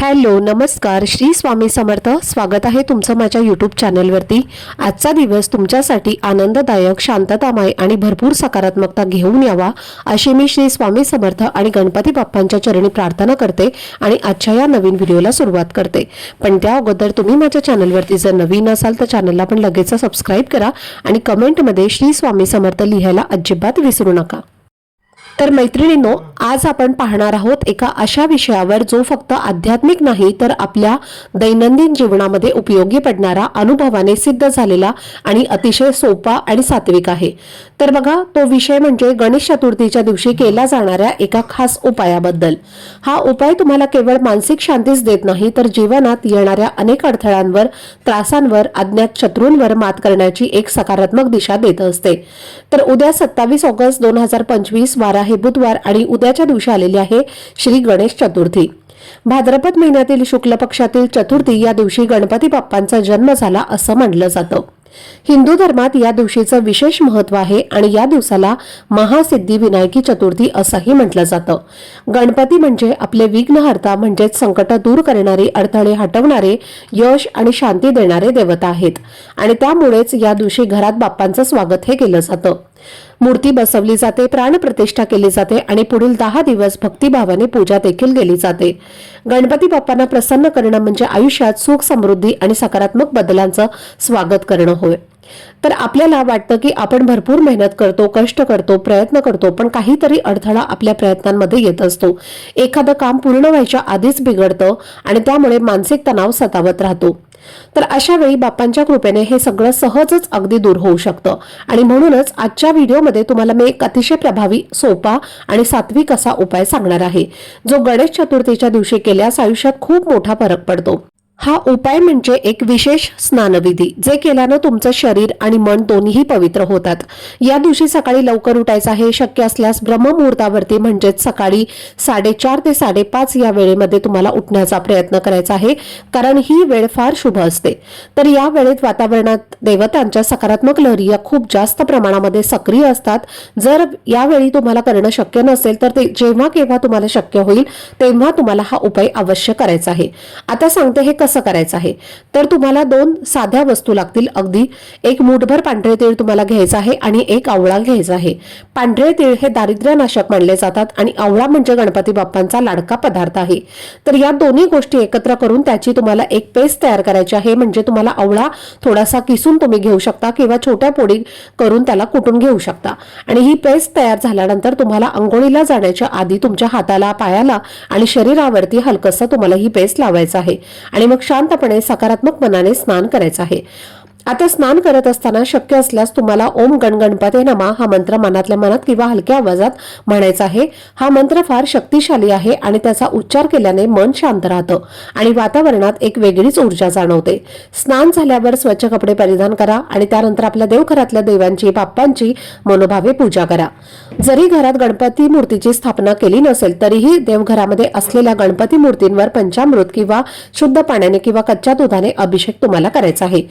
Hello नमस्कार. श्री स्वामी समर्थ. स्वागत आहे तुमचं माझ्या यूट्यूब चॅनलवरती आजचा दिवस तुमच्यासाठी आनंददायक शांततामय आणि भरपूर सकारात्मकता घेऊन यावा अशी मी श्री स्वामी समर्थ आणि गणपती बाप्पांच्या चरणी प्रार्थना करते आणि आजच्या या नवीन व्हिडिओला सुरुवात करते. पण त्या अगोदर तुम्ही माझ्या चॅनलवरती जर नवीन असाल तर चॅनलला पण लगेच सबस्क्राईब करा आणि कमेंटमध्ये श्री स्वामी समर्थ लिहायला अजिबात विसरू नका. तर मैत्रिणींनो आज आपण पाहणार आहोत एका अशा विषयावर जो फक्त आध्यात्मिक नाही तर आपल्या दैनंदिन जीवनामध्ये उपयोगी पडणारा अनुभवाने सिद्ध झालेला आणि अतिशय सोपा आणि सात्विक आहे. तर बघा तो विषय म्हणजे गणेश चतुर्थीच्या दिवशी केला जाणाऱ्या एका खास उपायाबद्दल. हा उपाय तुम्हाला केवळ मानसिक शांतीच देत नाही तर जीवनात येणाऱ्या अनेक अडथळ्यांवर त्रासांवर अज्ञात शत्रूंवर मात करण्याची एक सकारात्मक दिशा देत असते. तर उद्या सत्तावीस ऑगस्ट दोन हजार पंचवीस वारा आहे बुधवार आणि उद्याच्या दिवशी आलेली आहे श्री गणेश चतुर्थी. भाद्रपद महिन्यातील शुक्ल पक्षातील चतुर्थी या दिवशी गणपती बाप्पांचा जन्म झाला असं म्हटलं जातं. हिंदू धर्मात या दिवशीचं विशेष महत्त्व आहे आणि या दिवसाला महासिद्धी विनायकी चतुर्थी असंही म्हटलं जातं. गणपती म्हणजे आपले विघ्नहर्ता म्हणजेच संकट दूर करणारे अडथळे हटवणारे यश आणि शांती देणारे देवता आहेत. आणि त्यामुळेच या दिवशी घरात बाप्पांचं स्वागत हे केलं जातं. मूर्ती बसवली जाते प्राणप्रतिष्ठा केली जाते आणि पुढील दहा दिवस भक्तिभावाने पूजा देखील केली जाते. गणपती बाप्पांना प्रसन्न करणं म्हणजे आयुष्यात सुख समृद्धी आणि सकारात्मक बदलांचं स्वागत करणं होय. तर आपल्याला वाटतं की आपण भरपूर मेहनत करतो कष्ट करतो प्रयत्न करतो पण काहीतरी अडथळा आपल्या प्रयत्नांमध्ये येत असतो. एखादं काम पूर्ण व्हायच्या आधीच बिघडतं आणि त्यामुळे मानसिक तणाव सतावत राहतो. तर अशा वेळी बाप्पांच्या कृपेने हे सगळं सहजच अगदी दूर होऊ शकतं. आणि म्हणूनच आजच्या व्हिडिओमध्ये तुम्हाला मी एक अतिशय प्रभावी सोपा आणि सात्विक असा उपाय सांगणार आहे जो गणेश चतुर्थीच्या दिवशी केल्यास आयुष्यात खूप मोठा फरक पडतो. हा उपाय म्हणजे एक विशेष स्नानविधी जे केल्यानं तुमचं शरीर आणि मन दोन्हीही पवित्र होतात. या दिवशी सकाळी लवकर उठायचं आहे शक्य असल्यास ब्रह्ममुहूर्तावरती म्हणजेच सकाळी साडेचार ते साडेपाच या वेळेमध्ये तुम्हाला उठण्याचा प्रयत्न करायचा आहे कारण ही वेळ फार शुभ असते. तर या वेळेत वातावरणात देवतांच्या सकारात्मक लहरी या खूप जास्त प्रमाणामध्ये सक्रिय असतात. जर यावेळी तुम्हाला करणं शक्य नसेल तर ते जेव्हा केव्हा तुम्हाला शक्य होईल तेव्हा तुम्हाला हा उपाय अवश्य करायचा आहे. आता सांगते हे कसं करायचं आहे? तर तुम्हाला दोन साध्या वस्तू लागतील अगदी. एक मूठभर पांढरे तीळ तुम्हाला घ्यायचं आहे आणि एक आवळा घ्यायचा आहे. पांढरे तीळ हे दारिद्र्यनाशक मानले जातात आणि आवळा म्हणजे गणपती बाप्पांचा लाडका पदार्थ आहे. तर या दोन्ही गोष्टी एकत्र करून त्याची तुम्हाला एक पेस्ट तयार करायची आहे. म्हणजे तुम्हाला आवळा थोडासा किसून तुम्ही घेऊ शकता किंवा छोट्या पोडी करून त्याला कुटून घेऊ शकता. आणि ही पेस्ट तयार झाल्यानंतर तुम्हाला अंघोळीला जाण्याच्या आधी तुमच्या हाताला पायाला आणि शरीरावरती हलकसं तुम्हाला ही पेस्ट लावायचं आहे. आणि मग शांतपणे सकारात्मक मनाने स्नान करायचं आहे. आता स्नान करत असताना शक्य असल्यास तुम्हाला ओम गणगणपते नमा हा मंत्र मनातल्या मनात किंवा हलक्या आवाजात म्हणायचा आहे. हा मंत्र फार शक्तिशाली आहे आणि त्याचा उच्चार केल्याने मन शांत राहतं आणि वातावरणात एक वेगळीच ऊर्जा जाणवते. स्नान झाल्यावर स्वच्छ कपडे परिधान करा आणि त्यानंतर आपल्या देवघरातल्या देवांची बाप्पांची मनोभावे पूजा करा. जरी घरात गणपती मूर्तीची स्थापना केली नसेल तरीही देवघरामध्ये असलेल्या गणपती मूर्तींवर पंचामृत किंवा शुद्ध पाण्याने किंवा कच्च्या दुधाने अभिषेक तुम्हाला करायचा आहे.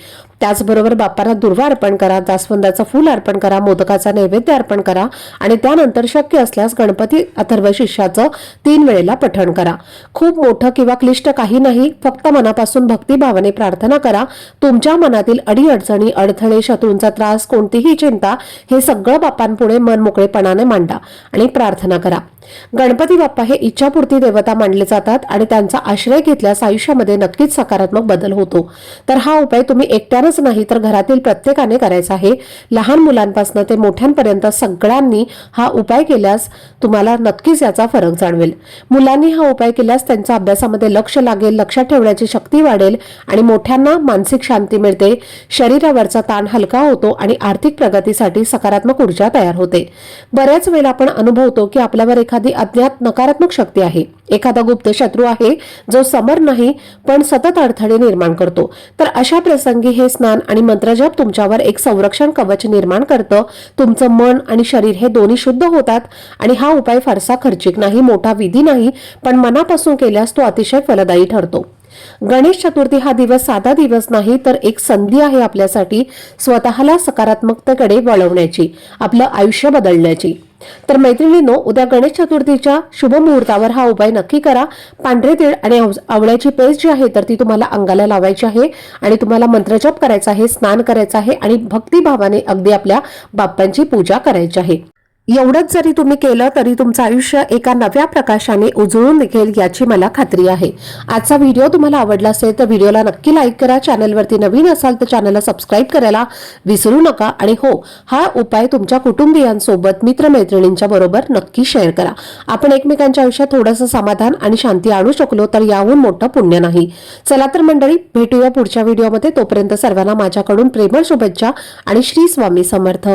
त्याचबरोबर बाप्पांना दुर्वा अर्पण करा जास्वंदाचं फूल अर्पण करा मोदकाचा नैवेद्य अर्पण करा आणि त्यानंतर शक्य असल्यास गणपती अथर्व शिष्याचं तीन वेळेला पठण करा. खूप मोठं किंवा क्लिष्ट काही नाही फक्त मनापासून भक्तिभावाने प्रार्थना करा. तुमच्या मनातील अडीअडचणी अडथळे शत्रूंचा त्रास कोणतीही चिंता हे सगळं बाप्पांपुढे मन मोकळेपणाने मांडा आणि प्रार्थना करा. गणपती बाप्पा हे इच्छापूर्ती देवता मानले जातात आणि त्यांचा आश्रय घेतल्यास आयुष्यामध्ये नक्कीच सकारात्मक बदल होतो. तर हा उपाय तुम्ही एकट्यानंच नाही तर घरातील प्रत्येकाने करायचा आहे. लहान मुलांपासून ते मोठ्यांपर्यंत सगळ्यांनी हा उपाय केल्यास तुम्हाला नक्कीच याचा फरक जाणवेल. मुलांनी हा उपाय केल्यास त्यांच्या अभ्यासामध्ये लक्ष लागेल लक्षात ठेवण्याची शक्ती वाढेल आणि मोठ्यांना मानसिक शांती मिळते. शरीरावरचा ताण हलका होतो आणि आर्थिक प्रगतीसाठी सकारात्मक ऊर्जा तयार होते. बऱ्याच वेळेला आपण अनुभवतो की आपल्यावर एखादा अज्ञात नकारात्मक शक्ती आहे. एखादा गुप्त शत्रू आहे जो समर नाही पण सतत अडथळे निर्माण करतो. तर अशा प्रसंगी हे स्नान आणि मंत्रजप तुमच्यावर एक संरक्षण कवच निर्माण करतं. तुमचं मन आणि शरीर हे दोन्ही शुद्ध होतात आणि हा उपाय फारसा खर्चिक नाही मोठा विधी नाही पण मनापासून केल्यास तो अतिशय फलदायी ठरतो. गणेश चतुर्थी हा दिवस साधा दिवस नाही तर एक संधी आहे आपल्यासाठी स्वतःला सकारात्मकतेकडे वळवण्याची आपलं आयुष्य बदलण्याची. तर मैत्रिणींनो उद्या गणेश चतुर्थीच्या शुभ मुहूर्तावर हा उपाय नक्की करा. पांढरे तीळ आणि आवळ्याची पेस्ट जी आहे तर ती तुम्हाला अंगाला लावायची आहे आणि तुम्हाला मंत्रजप करायचा आहे स्नान करायचं आहे आणि भक्तिभावाने अगदी आपल्या बाप्पांची पूजा करायची आहे. एवढंच जरी तुम्ही केलं तरी तुमचं आयुष्य एका नव्या प्रकाशाने उजळून निघेल याची मला खात्री आहे. आजचा व्हिडिओ तुम्हाला आवडला असेल तर व्हिडिओला नक्की लाईक करा. चॅनलवरती नवीन असाल तर चॅनलला सबस्क्राईब करायला विसरू नका. आणि हो हा उपाय तुमच्या कुटुंबियांसोबत मित्रमैत्रिणींच्या बरोबर नक्की शेअर करा. आपण एकमेकांच्या आयुष्यात थोडंसं समाधान आणि शांती आणू शकलो तर याहून मोठं पुण्य नाही. चला तर मंडळी भेटूया पुढच्या व्हिडिओमध्ये. तोपर्यंत सर्वांना माझ्याकडून प्रेमळ शुभेच्छा आणि श्री स्वामी समर्थ.